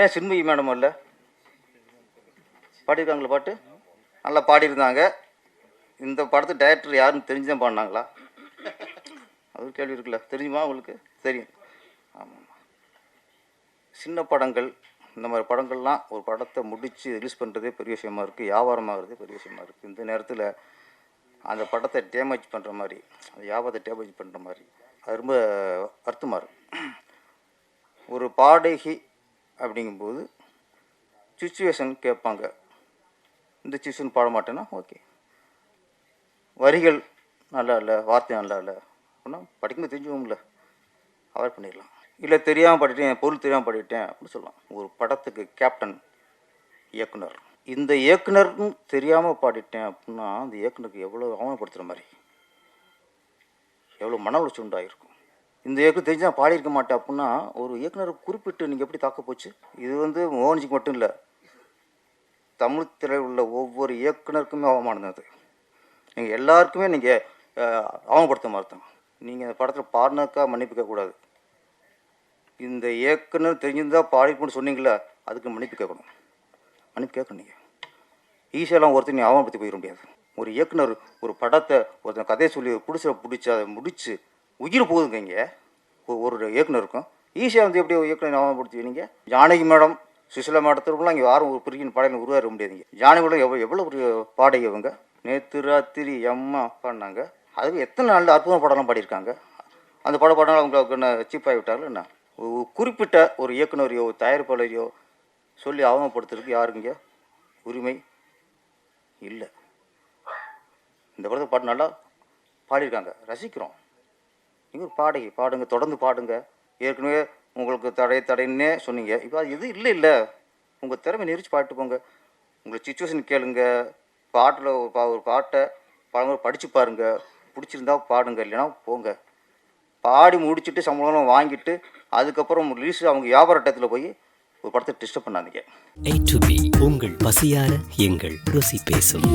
ஏன் சின்மயி மேடம் இல்லை பாடியிருக்காங்களா பாட்டு? நல்லா பாடியிருந்தாங்க. இந்த படத்து டைரக்டர் யாருன்னு தெரிஞ்சு தான் பாடினாங்களா? அது கேள்வி இருக்குல்ல. தெரியுமா உங்களுக்கு? தெரியும். ஆமாம் சின்ன படங்கள் இந்த மாதிரி படங்கள்லாம் ஒரு படத்தை முடித்து ரிலீஸ் பண்ணுறதே பெரிய விஷயமா இருக்குது வியாபாரமாகிறதே பெரிய விஷயமா இருக்குது இந்த நேரத்தில் அந்த படத்தை டேமேஜ் பண்ணுற மாதிரி அந்த வியாபாரத்தை டேமேஜ் பண்ணுற மாதிரி அது ரொம்ப வருத்தமாக இருக்கும் ஒரு பாடகி அப்படிங்கும்போது சுச்சுவேஷன் கேட்பாங்க. இந்த சுச்சுவேஷன் பாட மாட்டேன்னா ஓகே வரிகள் நல்லா இல்லை வார்த்தை நல்லா இல்லை அப்படின்னா படிக்கும்போது தெரிஞ்சுக்கோம்ல அவாய்ட் பண்ணிடலாம். இல்லை தெரியாமல் பாடிட்டேன் பொருள் தெரியாமல் பாடிட்டேன் அப்படின்னு சொல்லலாம். ஒரு படத்துக்கு கேப்டன் இயக்குனர். இந்த இயக்குனர்னு தெரியாமல் பாடிட்டேன் அப்படின்னா அந்த இயக்குனருக்கு எவ்வளோ அவமானப்படுத்துகிற மாதிரி எவ்வளோ மன உளைச்சல் உண்டாயிருக்கும். இந்த இயக்குனர் தெரிஞ்சு நான் பாடியிருக்க மாட்டேன் அப்படின்னா ஒரு இயக்குனரை குறிப்பிட்டு நீங்கள் எப்படி தாக்க போச்சு? இது வந்து மோகன்ஜிக்கு மட்டும் இல்லை. தமிழ் திரையில் உள்ள ஒவ்வொரு இயக்குனருக்குமே அவமானம் அது. நீங்கள் எல்லாருக்குமே நீங்கள் அவமானப்படுத்த மாதிரி தான். நீங்கள் இந்த படத்தில் பாடினாக்கா மன்னிப்பு கேட்கக்கூடாது. இந்த இயக்குனர் தெரிஞ்சிருந்தால் பாடிக்கணும்னு சொன்னீங்களே அதுக்கு மன்னிப்பு கேட்கணும். மன்னிப்பு கேட்கணும் நீங்கள் ஈஸியெல்லாம் ஒருத்தர் நீ அவமானப்படுத்தி போயிட முடியாது. ஒரு இயக்குனர் ஒரு படத்தை ஒருத்தன் கதையை சொல்லி பிடிச்ச பிடிச்சி அதை முடித்து உயிர் போகுதுங்க இங்கே. ஒரு இயக்குனருக்கும் ஈஸியாக வந்து எப்படி இயக்குனர் அவமானப்படுத்துவீங்க ஜானகி மேடம் சுசிலா மேடத்திற்குலாம் இங்கே யாரும் ஒரு பிரிக்கின் பாடகை உருவாக முடியாதுங்க. ஜானகி மேடம் எவ்வளோ எவ்வளோ ஒரு பாடகி இவங்க? நேற்று ராத்திரி அம்மா பாடினாங்க அதுக்கு எத்தனை நாள் அற்புதமான பாடலாம் பாடியிருக்காங்க? அந்த பட பாடம் அவங்களுக்கு என்ன சீப் ஆகிவிட்டாங்களோ என்ன? குறிப்பிட்ட ஒரு இயக்குனரையோ தயாரிப்பாளரையோ சொல்லி அவமானப்படுத்துறதுக்கு யாருங்க? உரிமை இல்லை. இந்த படத்தை பாட்டு நல்லா பாடியிருக்காங்க. ரசிக்கிறோம். நீங்கள் பாடகி பாடுங்க தொடர்ந்து பாடுங்க. ஏற்கனவே உங்களுக்கு தடை தடைன்னே சொன்னீங்க. இப்போ அது எதுவும் இல்லை இல்லை. உங்கள் திறமை நெரிச்சு பாட்டு போங்க. உங்களை சுச்சுவேஷன் கேளுங்க. பாட்டில் ஒரு பா ஒரு பாட்டை பழமுறை படித்து பாருங்க. பிடிச்சிருந்தா பாடுங்க இல்லைன்னா போங்க. பாடி முடிச்சுட்டு சம்பளம் வாங்கிட்டு அதுக்கப்புறம் ரிலீஸ் அவங்க வியாபார டயத்தில் போய் ஒரு படத்தை டிஸ்டர்ப் பண்ணாதீங்க. உங்கள் பசியார எங்கள் ருசி பேசும்.